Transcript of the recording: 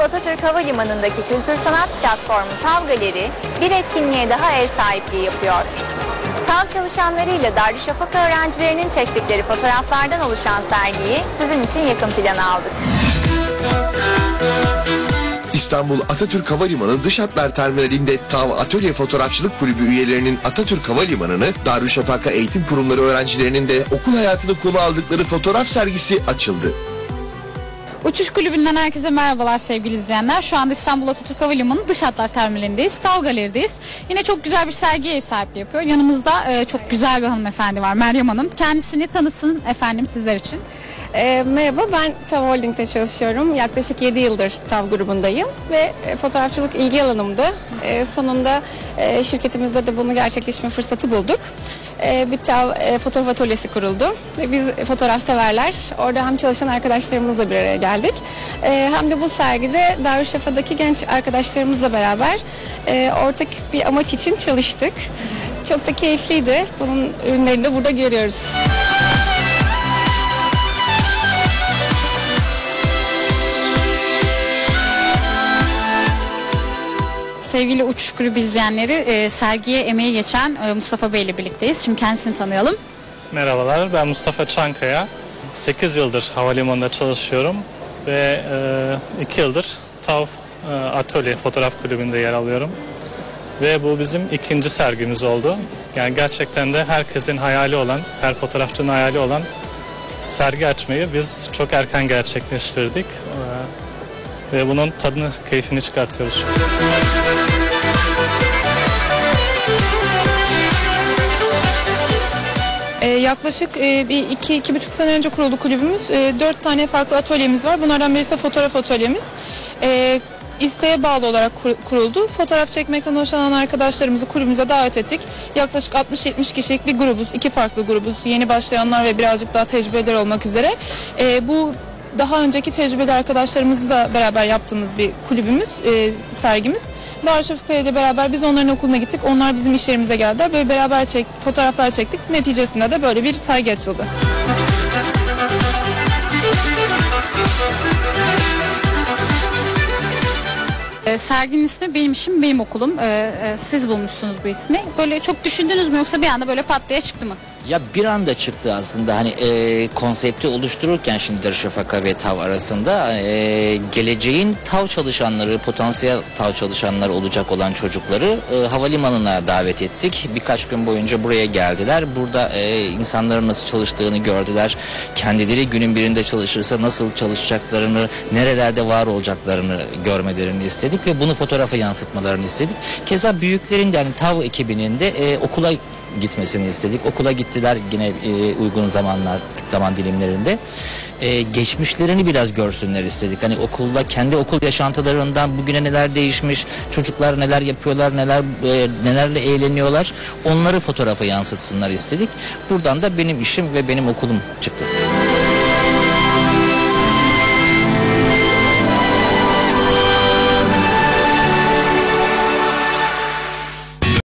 İstanbul Atatürk Havalimanı'ndaki kültür sanat platformu Tav Galeri bir etkinliğe daha ev sahipliği yapıyor. Tav çalışanlarıyla Darüşşafaka öğrencilerinin çektikleri fotoğraflardan oluşan sergiyi sizin için yakın plana aldık. İstanbul Atatürk Havalimanı Dış Hatlar Terminalinde TAV Atölye Fotoğrafçılık Kulübü üyelerinin Atatürk Havalimanı'nı, Darüşşafaka Eğitim Kurumları öğrencilerinin de okul hayatını konu aldıkları fotoğraf sergisi açıldı. Uçuş Kulübü'nden herkese merhabalar sevgili izleyenler. Şu anda İstanbul Atatürk Havalimanı dış hatlar terminalindeyiz. Tav Galeri'deyiz. Yine çok güzel bir sergi ev sahipliği yapıyor. Yanımızda e, çok güzel bir hanımefendi var Meryem Hanım. Kendisini tanıtsın efendim sizler için. E, merhaba ben TAV Holding'de çalışıyorum. Yaklaşık 7 yıldır TAV grubundayım ve e, fotoğrafçılık ilgi alanımdı. E, sonunda e, şirketimizde de bunu gerçekleşme fırsatı bulduk. E, bir TAV e, fotoğraf atölyesi kuruldu ve biz fotoğraf severler orada hem çalışan arkadaşlarımızla bir araya geldik. E, hem de bu sergide Darüşşafaka'daki genç arkadaşlarımızla beraber e, ortak bir amaç için çalıştık. Çok da keyifliydi. Bunun ürünlerini de burada görüyoruz. Sevgili Uçuş Kulübü izleyenleri e, sergiye emeği geçen e, Mustafa Bey ile birlikteyiz. Şimdi kendisini tanıyalım. Merhabalar, ben Mustafa Çankaya. 8 yıldır havalimanında çalışıyorum ve 2 yıldır TAV e, Atölye Fotoğraf Kulübü'nde yer alıyorum. Ve bu bizim ikinci sergimiz oldu. Yani gerçekten de herkesin hayali olan, her fotoğrafçının hayali olan sergi açmayı biz çok erken gerçekleştirdik. E, Ve bunun tadını, keyfini çıkartıyoruz. Ee, yaklaşık e, bir iki, iki buçuk sene önce kuruldu kulübümüz. E, dört tane farklı atölyemiz var. Bunlardan birisi de fotoğraf atölyemiz. E, isteğe bağlı olarak kur- kuruldu. Fotoğraf çekmekten hoşlanan arkadaşlarımızı kulübümüze davet ettik. Yaklaşık 60-70 kişilik bir grubuz. iki farklı grubuz. Yeni başlayanlar ve birazcık daha tecrübeler olmak üzere. E, bu daha önceki tecrübeli arkadaşlarımızla da beraber yaptığımız bir kulübümüz, e, sergimiz. Darüşşafaka ile beraber biz onların okuluna gittik. Onlar bizim iş yerimize geldiler. Böyle beraber çek, fotoğraflar çektik. Neticesinde de böyle bir sergi açıldı. E, serginin ismi Benim İşim Benim Okulum. E, e, siz bulmuşsunuz bu ismi. Böyle çok düşündünüz mü yoksa bir anda böyle pat diye çıktı mı? Ya bir anda çıktı aslında hani e, konsepti oluştururken şimdi Darüşşafaka ve TAV arasında e, geleceğin TAV çalışanları, potansiyel TAV çalışanları olacak olan çocukları e, havalimanına davet ettik. Birkaç gün boyunca buraya geldiler. Burada e, insanların nasıl çalıştığını gördüler. Kendileri günün birinde çalışırsa nasıl çalışacaklarını, nerelerde var olacaklarını görmelerini istedik ve bunu fotoğrafa yansıtmalarını istedik. Keza büyüklerin yani TAV ekibinin de e, okula gitmesini istedik. Okula gittiler yine e, uygun zamanlar zaman dilimlerinde. E, geçmişlerini biraz görsünler istedik. Hani okulda kendi okul yaşantılarından bugüne neler değişmiş, çocuklar neler yapıyorlar, neler e, nelerle eğleniyorlar. Onları fotoğrafa yansıtsınlar istedik. Buradan da benim işim ve benim okulum çıktı.